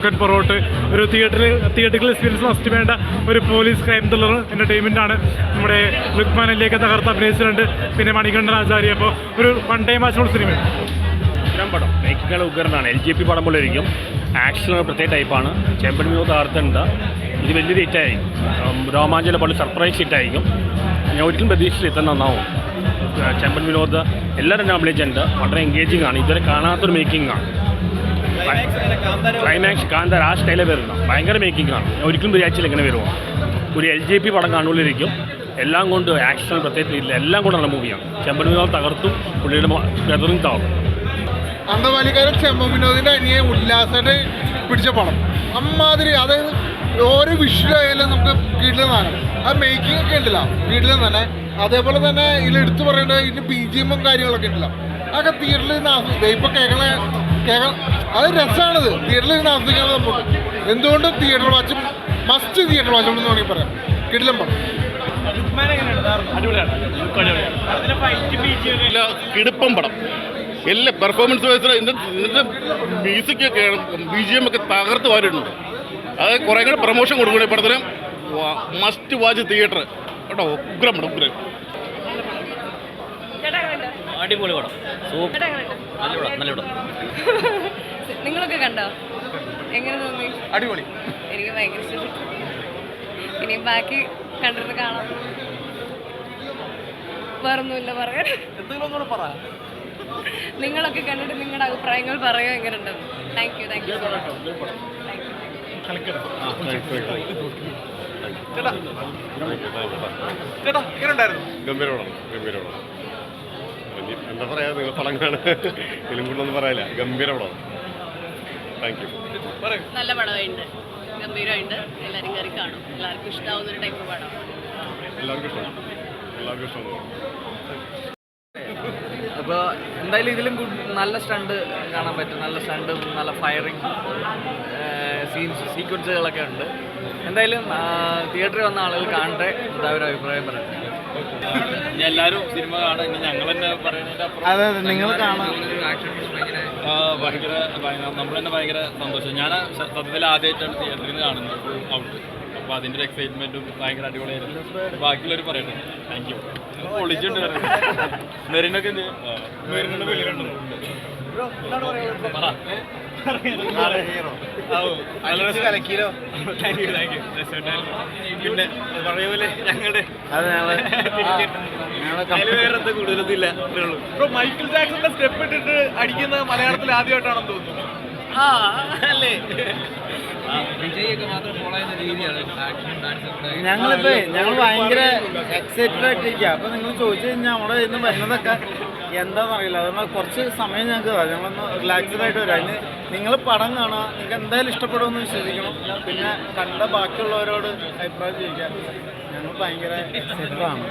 Chicken പൊറോട്ട്. ഒരു തിയേറ്ററിൽ theatrical experience must വേണ്ട. ഒരു പോലീസ് ക്രൈം ത്രില്ലർ എന്റർടൈൻമെന്റ് ആണ്. നമ്മുടെ ലുക്മാനിലേക്ക് തകർത്ത് അഭിനയിച്ചിട്ടുണ്ട് പിന്നെ മണികണ്ഠൻ ആചാര്യ അപ്പോൾ ഒരു വൺ ടൈം ആച്ചുള്ള സിനിമ ഉഗ്രം പടം മേക്കിങ്ങൾ ഉഗ്രനാണ്. എൽ ജി പി പടം പോലെ ഇരിക്കും. ആക്ഷൻ പ്രത്യേക ടൈപ്പാണ് ചെമ്പൻ മ്യൂ തകർത്തുണ്ട് ഇത് വലിയൊരു ഹിറ്റായിരിക്കും രോമാഞ്ചല പോലെ സർപ്രൈസ് ഹിറ്റായിരിക്കും ഞാൻ ഒരിക്കലും പ്രതീക്ഷിച്ചില്ല ഇത്ര നന്നാവും. ചെമ്പൻ വിനോദ് എല്ലാവരും നോമിനേറ്റ് ഉണ്ട് വളരെ എൻഗേജിങ് ആണ്. ഇതുവരെ കാണാത്തൊരു മേക്കിംഗ് ആണ്. ക്ലൈമാക്സ് കാന്ത ആ സ്റ്റൈലേ വരുന്ന. ഭയങ്കര മേക്കിംഗ് ആണ്. ഞാൻ ഒരിക്കലും വിചാരിച്ചില്ല ഇങ്ങനെ വരുമോ ഒരു എൽ ജെ പി പടം കാണുള്ളിരിക്കും എല്ലാം കൊണ്ട് ആക്ഷൻ പ്രത്യേകിച്ച് ഇല്ല എല്ലാം കൊണ്ട് നല്ല മൂവിയാണ് ചെമ്പൻ വിനോദ് തകർത്തും പുള്ളിയുടെ ബ്രദറിങ് തകർത്തും അന്തമാലിക്കാരൻ ചെമ്പൻ വിനോദിന്റെ അനിയെ ഉല്ലാസത്തെ പിടിച്ച പടം. അമ്മാതിരി അതായത് ഓരോ വിഷയമായാലും നമുക്ക് വീട്ടിൽ നിന്നാണ് ആ മേക്കിംഗ് ഒക്കെ ഉണ്ടല്ലോ. വീട്ടിൽ നിന്ന് തന്നെ. അതേപോലെ തന്നെ ഇതിൽ എടുത്തു പറയേണ്ട ഇതിന്റെ ബി ജി എമ്മും കാര്യങ്ങളൊക്കെ ഉണ്ടല്ലോ. അതൊക്കെ തിയേറ്ററിൽ നിന്ന് ആസ്വദിക്കുക കേരള കേരള അത് രസമാണത് തിയേറ്ററിൽ ആസ്വദിക്കാനുള്ള നമുക്ക് എന്തുകൊണ്ടും തിയേറ്റർ വാച്ചും മസ്റ്റ് തിയേറ്റർ വാച്ചും എന്ന് വേണമെങ്കിൽ പറയാം. കിടിലം പടം. ഇല്ല കിടുപ്പം പടം. എല്ലാ പെർഫോമൻസ് വൈസ് ഇതിന്റെ മ്യൂസിക് ഒക്കെ ബി ജി എം ഒക്കെ തകർത്ത് വാരുന്നുണ്ട് അത് കുറേ കൂടെ പ്രൊമോഷൻ കൊടുക്കണം ഈ പടത്തിന്. മസ്റ്റ് വാച്ച് തിയേറ്റർ കേട്ടോ ഉഗ്രം പടം ഉഗ്രം. അടിപൊളി പടം. സൂപ്പർ. നല്ല പടം നല്ല പടം. നിങ്ങളൊക്കെ കണ്ടോ? എങ്ങനെ തോന്നി? അടിപൊളി. എനിക്ക് ഭയങ്കര ഇഷ്ടപ്പെട്ടു. ഇനി ബാക്കി കണ്ടിട്ട് കാണാം. വേറൊന്നുമില്ല പറയാൻ. നിങ്ങളൊക്കെ കണ്ടിട്ട് നിങ്ങളുടെ അഭിപ്രായങ്ങൾ പറയുക എങ്ങനെ ഉണ്ടെന്ന് thank you thank you so much ഗംഭീരമാണ് ഗംഭീരമാണ്. ഇനി എന്താ പറയാ നിങ്ങൾ പടങ്ങളാണ് ഇതിലും കൂടുതലൊന്നും പറയാനില്ല. ഗംഭീരമാണ്. നല്ല പടമായിട്ടുണ്ട് ഗംഭീരമായിട്ട് എല്ലാവരും കയറി കാണും. എല്ലാവർക്കും ഇഷ്ടാവുന്ന ഒരു ടൈപ്പ് പടം. എല്ലാവർക്കും ഇഷ്ടമാണ്. എല്ലാവർക്കും ഇഷ്ടമാണ്. അപ്പോൾ എന്തായാലും ഇതിലും നല്ല സ്റ്റണ്ട് കാണാൻ പറ്റും. നല്ല സ്റ്റണ്ടും നല്ല ഫയറിങ് സീൻസ് സീക്വൻസുകളൊക്കെ ഉണ്ട്. എന്തായാലും തിയേറ്ററിൽ വന്ന ആളുകൾ കാണട്ടെ. എന്താ ഒരു അഭിപ്രായം പറയട്ടെ. എല്ലാവരും സിനിമ കാണാൻ ഞങ്ങൾ തന്നെ പറയുന്നതിന്റെ അതെ അതെ നിങ്ങൾ കാണാം. ഭയങ്കര നമ്മൾ തന്നെ ഭയങ്കര സന്തോഷം. ഞാൻ സത്യത്തിൽ ആദ്യമായിട്ടാണ് തിയേറ്ററിൽ നിന്ന് കാണുന്നത്. ഔട്ട് അപ്പോൾ അതിന്റെ ഒരു എക്സൈറ്റ്മെന്റും ഭയങ്കര അടിപൊളിയായിരുന്നു. ബാക്കിയുള്ളവർ പറയട്ടെ. താങ്ക് യു പൊളിച്ചിട്ടുണ്ട് മെറിനൊക്കെ എന്ത്? പിന്നെ പോലെ ഞങ്ങളുടെ വേറെ മൈക്കിൾ ജാക്സന്റെ സ്റ്റെപ്പ് ഇട്ടിട്ട് അടിക്കുന്ന മലയാളത്തിൽ ആദ്യമായിട്ടാണെന്ന് തോന്നുന്നു. ആ അല്ലേ? ഞങ്ങളിപ്പോ ഞങ്ങൾ ഭയങ്കര എക്സൈറ്റഡ് ആയിട്ടിരിക്കുക അപ്പൊ നിങ്ങൾ ചോദിച്ചു കഴിഞ്ഞാൽ നമ്മുടെ ഇന്ന് വരുന്നതൊക്കെ എന്താണെന്ന് അറിയില്ല അതുകൊണ്ട് കുറച്ച് സമയം ഞങ്ങൾക്ക് തരാം. ഞങ്ങളൊന്ന് റിലാക്സ്ഡ് ആയിട്ട് വരാം. അതിന് നിങ്ങൾ പടം കാണുക. നിങ്ങൾക്ക് എന്തായാലും ഇഷ്ടപ്പെടുമെന്ന് വിശ്വസിക്കണം പിന്നെ കണ്ട ബാക്കിയുള്ളവരോട് അഭിപ്രായം ചോദിക്കാം. ഞങ്ങൾ ഭയങ്കര എക്സൈറ്റഡ് ആണ്.